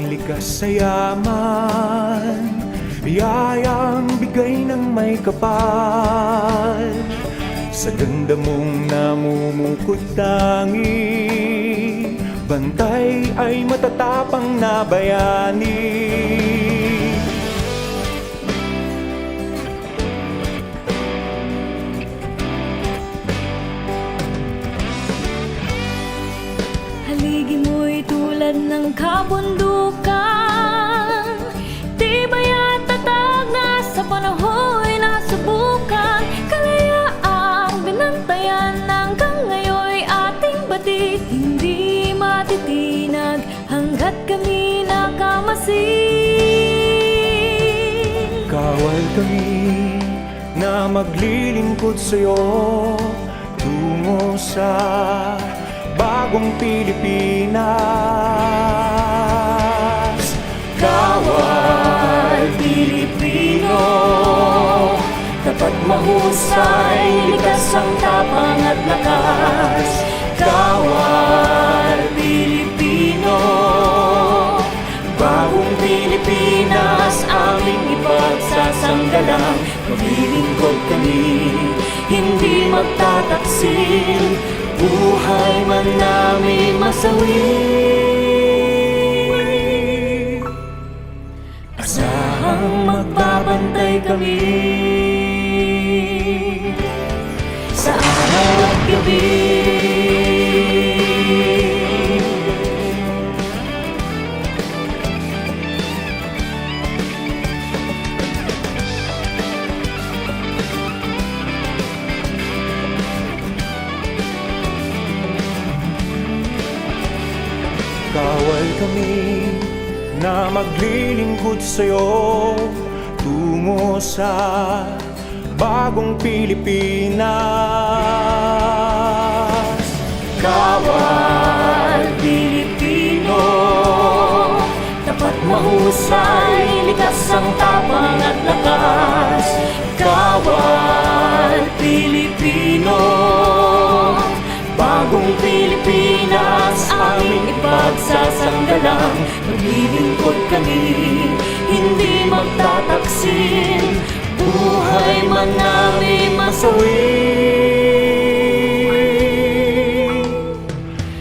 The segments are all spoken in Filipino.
Ilikas sa yaman. Biyayang bigay ng may kapal. Sa ganda mong namumukod tangi Bantay ay matatapang na bayani Haligi mo'y tulad ng kabundukan. Tibay at tatag na sa panahoy nasubukan Kalayaang binantayan hanggang ngayon'y ating batid Hindi matitinag hanggat kami nakamasid Kawal kami na maglilingkod sa'yo Tungo sa bagong Pilipinas Maglilingkod kami, hindi magtataksil. Buhay man namin masawi kami na maglilingkod sa'yo Tungo sa bagong Pilipinas. Kawal Pilipino Tapat mahusay, likas ang tapang at ipagsasanggalang Maglilingkod kami, hindi magtataksil Buhay man namin masawi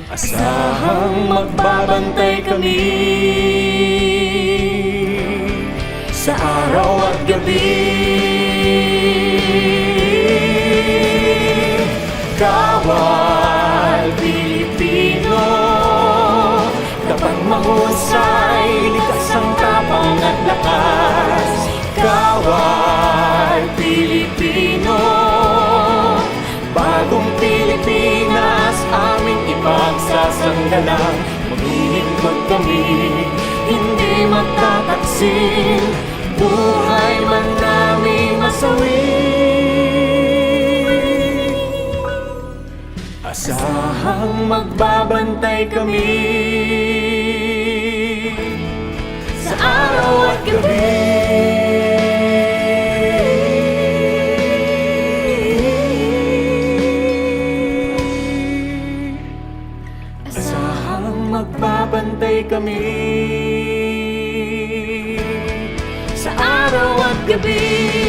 Asahang magbabantay kami. Sa araw at gabi. Kawal ipagsasanggalang Maglilingkod kami, hindi magtataksil Buhay man namin masawi Asahang magbabantay kami. Sa araw at gabi kami. Sa araw at gabi